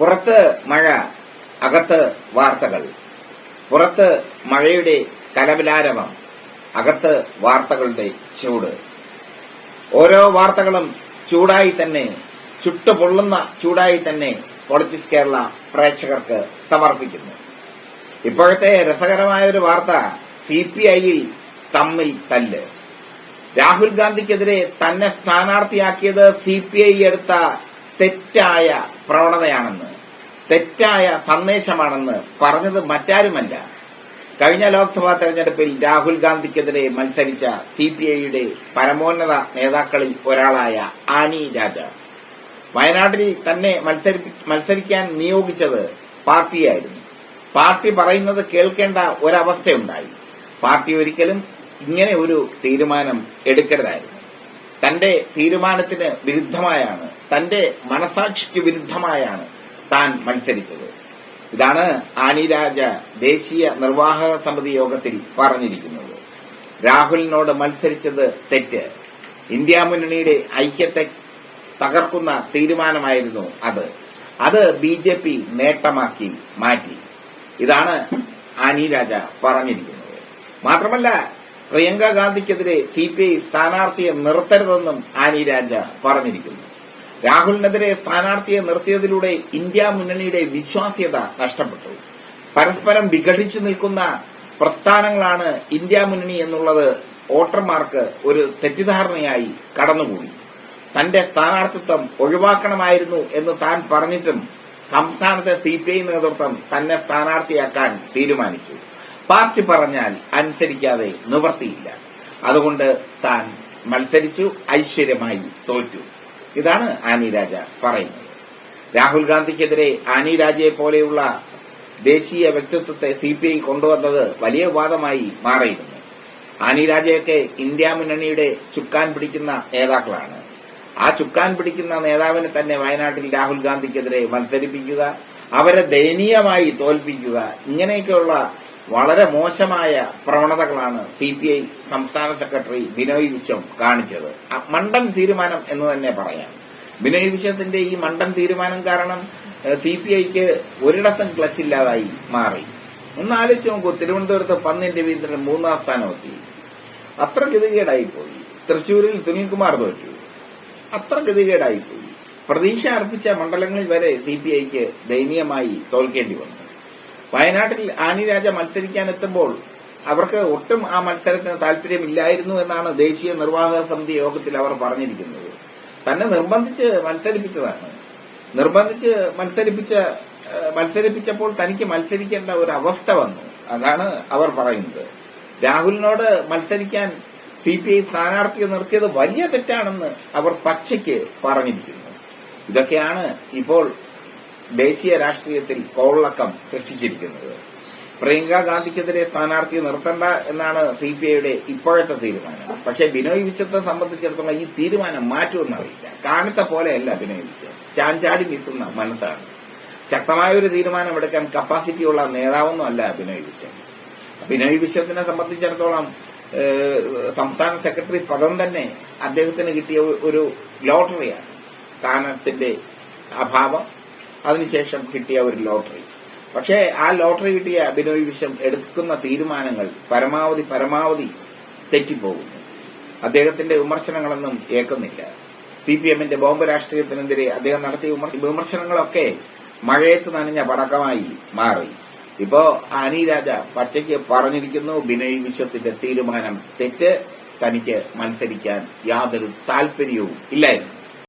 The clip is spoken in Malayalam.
പുറത്ത് മഴ അകത്ത് വാർത്തകൾ. പുറത്ത് മഴയുടെ കലപിലാരവം അകത്ത് വാർത്തകളുടെ ചൂട്. ഓരോ വാർത്തകളും ചൂടായി തന്നെ ചുട്ടുപൊള്ളുന്ന ചൂടായി തന്നെ പൊളിറ്റിക്സ് കേരള പ്രേക്ഷകർക്ക് സമർപ്പിക്കുന്നു. ഇപ്പോഴത്തെ രസകരമായ ഒരു വാർത്ത സി പി ഐയിൽ തമ്മിൽ തല്ല്. രാഹുൽ ഗാന്ധിക്കെതിരെ തന്നെ സ്ഥാനാർത്ഥിയാക്കിയത് സി പി ഐ എടുത്ത തെറ്റായ പ്രവണതയാണെന്ന് തെറ്റായ സന്ദേശമാണെന്ന് പറഞ്ഞത് മറ്റാരുമല്ല. കഴിഞ്ഞ ലോക്സഭാ തെരഞ്ഞെടുപ്പിൽ രാഹുൽ ഗാന്ധിക്കെതിരെ മത്സരിച്ച സി പി ഐയുടെ പരമോന്നത നേതാക്കളിൽ ഒരാളായ ആനി രാജ. വയനാട്ടിൽ തന്നെ മത്സരിക്കാൻ നിയോഗിച്ചത് പാർട്ടിയായിരുന്നു. പാർട്ടി പറയുന്നത് കേൾക്കേണ്ട ഒരവസ്ഥയുണ്ടായി. പാർട്ടി ഒരിക്കലും ഇങ്ങനെ ഒരു തീരുമാനം എടുക്കരുതായിരുന്നു. തന്റെ തീരുമാനത്തിന് വിരുദ്ധമായാണ് തന്റെ മനസാക്ഷിക്ക് വിരുദ്ധമായാണ് താൻ മത്സരിച്ചത്. ഇതാണ് ആനിരാജ ദേശീയ നിർവാഹക സമിതി യോഗത്തിൽ പറഞ്ഞിരിക്കുന്നത്. രാഹുലിനോട് മത്സരിച്ചത് തെറ്റ്. ഇന്ത്യ മുന്നണിയുടെ ഐക്യത്തെ തകർക്കുന്ന തീരുമാനമായിരുന്നു അത്. അത് ബി ജെ പി നേട്ടമാക്കി മാറ്റി. ഇതാണ് ആനി രാജ പറഞ്ഞിരിക്കുന്നത്. മാത്രമല്ല പ്രിയങ്ക ഗാന്ധിക്കെതിരെ സി പി ഐ സ്ഥാനാർത്ഥിയെ നിർത്തരുതെന്നും ആനി രാജ പറഞ്ഞിരിക്കുന്നു. രാഹുലിനെതിരെ സ്ഥാനാർത്ഥിയെ നിർത്തിയതിലൂടെ ഇന്ത്യ മുന്നണിയുടെ വിശ്വാസ്യത നഷ്ടപ്പെട്ടു. പരസ്പരം വിഘടിച്ചു നിൽക്കുന്ന പ്രസ്ഥാനങ്ങളാണ് ഇന്ത്യ മുന്നണി എന്നുള്ളത് വോട്ടർമാർക്ക് ഒരു തെറ്റിദ്ധാരണയായി കടന്നുകൂടി. തന്റെ സ്ഥാനാർത്ഥിത്വം ഒഴിവാക്കണമായിരുന്നു എന്ന് താൻ പറഞ്ഞിട്ടും സംസ്ഥാനത്തെ സി നേതൃത്വം തന്നെ സ്ഥാനാർത്ഥിയാക്കാൻ തീരുമാനിച്ചു. പാർട്ടി പറഞ്ഞാൽ അനുസരിക്കാതെ നിവർത്തിയില്ല. അതുകൊണ്ട് താൻ മത്സരിച്ചു ഐശ്വര്യമായി തോറ്റു. ഇതാണ് ആനി രാജ പറയുന്നത്. രാഹുൽ ഗാന്ധിക്കെതിരെ ആനി രാജയെ പോലെയുള്ള ദേശീയ വ്യക്തിത്വത്തെ സി പി ഐ കൊണ്ടുവന്നത് വലിയ വാദമായി മാറിയിരുന്നു. ആനി രാജയൊക്കെ ഇന്ത്യ മുന്നണിയുടെ ചുക്കാൻ പിടിക്കുന്ന നേതാക്കളാണ്. ആ ചുക്കാൻ പിടിക്കുന്ന നേതാവിനെ തന്നെ വയനാട്ടിൽ രാഹുൽ ഗാന്ധിക്കെതിരെ മത്സരിപ്പിക്കുക അവരെ ദയനീയമായി തോൽപ്പിക്കുക ഇങ്ങനെയൊക്കെയുള്ള വളരെ മോശമായ പ്രവണതകളാണ് സി പി ഐ സംസ്ഥാന സെക്രട്ടറി ബിനോയ് വിശ്വം കാണിച്ചത്. മണ്ടൻ തീരുമാനം എന്ന് തന്നെ പറയാം. ബിനോയ് വിശ്വത്തിന്റെ ഈ മണ്ടൻ തീരുമാനം കാരണം സി പി ഐക്ക് ഒരിടത്തും ക്ലച്ചില്ലാതായി മാറി. ഒന്ന് ആലോചിച്ച് നോക്കൂ തിരുവനന്തപുരത്ത് പന്നിൻ രവീന്ദ്രൻ മൂന്നാം സ്ഥാനമെത്തി. അത്ര ഗതികേടായിപ്പോയി. തൃശൂരിൽ സുനിൽകുമാർ തോറ്റു. അത്ര ഗതികേടായിപ്പോയി. പ്രതീക്ഷ അർപ്പിച്ച മണ്ഡലങ്ങളിൽ വരെ സി പി ഐക്ക് ദയനീയമായി തോൽക്കേണ്ടി വന്നു. വയനാട്ടിൽ ആനി രാജ മത്സരിക്കാനെത്തുമ്പോൾ അവർക്ക് ഒട്ടും ആ മത്സരത്തിന് താല്പര്യമില്ലായിരുന്നു എന്നാണ് ദേശീയ നിർവാഹക സമിതി യോഗത്തിൽ അവർ പറഞ്ഞിരിക്കുന്നത്. തന്നെ നിർബന്ധിച്ച് മത്സരിപ്പിച്ചതാണ്. നിർബന്ധിച്ച് മത്സരിപ്പിച്ച മത്സരിപ്പിച്ചപ്പോൾ തനിക്ക് മത്സരിക്കേണ്ട ഒരു അവസ്ഥ വന്നു. അതാണ് അവർ പറയുന്നത്. രാഹുലിനോട് മത്സരിക്കാൻ സി പി ഐ സ്ഥാനാർത്ഥിയെ നിർത്തിയത് വലിയ തെറ്റാണെന്ന് അവർ പച്ചയ്ക്ക് പറഞ്ഞിരിക്കുന്നു. ഇതൊക്കെയാണ് ഇപ്പോൾ ദേശീയ രാഷ്ട്രീയത്തിൽ കോളക്കം സൃഷ്ടിച്ചിരിക്കുന്നത്. പ്രിയങ്ക ഗാന്ധിക്കെതിരെ സ്ഥാനാർത്ഥിയെ നിർത്തണ്ട എന്നാണ് സി പി ഐയുടെ ഇപ്പോഴത്തെ തീരുമാനം. പക്ഷെ ബിനോയ് വിശ്വത്തെ സംബന്ധിച്ചിടത്തോളം ഈ തീരുമാനം മാറ്റുമെന്നറിയില്ല കാണത്തെ പോലെയല്ല ബിനോയ് വിശ്വം. ചാഞ്ചാടി നിൽക്കുന്ന മനസ്സാണ്. ശക്തമായ ഒരു തീരുമാനം എടുക്കാൻ കപ്പാസിറ്റിയുള്ള നേതാവൊന്നും അല്ല ബിനോയ് വിശ്വം. ബിനോയ് വിശ്വത്തിനെ സംബന്ധിച്ചിടത്തോളം സംസ്ഥാന സെക്രട്ടറി പദം തന്നെ അദ്ദേഹത്തിന് കിട്ടിയ ഒരു ലോട്ടറിയാണ്. സ്ഥാനത്തിന്റെ അഭാവം അതിനുശേഷം കിട്ടിയ ഒരു ലോട്ടറി. പക്ഷേ ആ ലോട്ടറി കിട്ടിയ അഭിനവ് വിശ്വം എടുക്കുന്ന തീരുമാനങ്ങൾ പരമാവധി പരമാവധി തെറ്റിപ്പോകുന്നു. അദ്ദേഹത്തിന്റെ വിമർശനങ്ങളൊന്നും ഏക്കുന്നില്ല സി പി എമ്മിന്റെ ബോംബ് രാഷ്ട്രീയത്തിനെതിരെ അദ്ദേഹം നടത്തിയ വിമർശനങ്ങളൊക്കെ മഴയത്ത് നനഞ്ഞ പടക്കമായി മാറി. ഇപ്പോ അനി രാജ പച്ചയ്ക്ക് പറഞ്ഞിരിക്കുന്നു ബിനോയ് വിശ്വത്തിന്റെ തീരുമാനം തെറ്റ്. തനിക്ക് മത്സരിക്കാൻ യാതൊരു താല്പര്യവും ഇല്ലായിരുന്നു.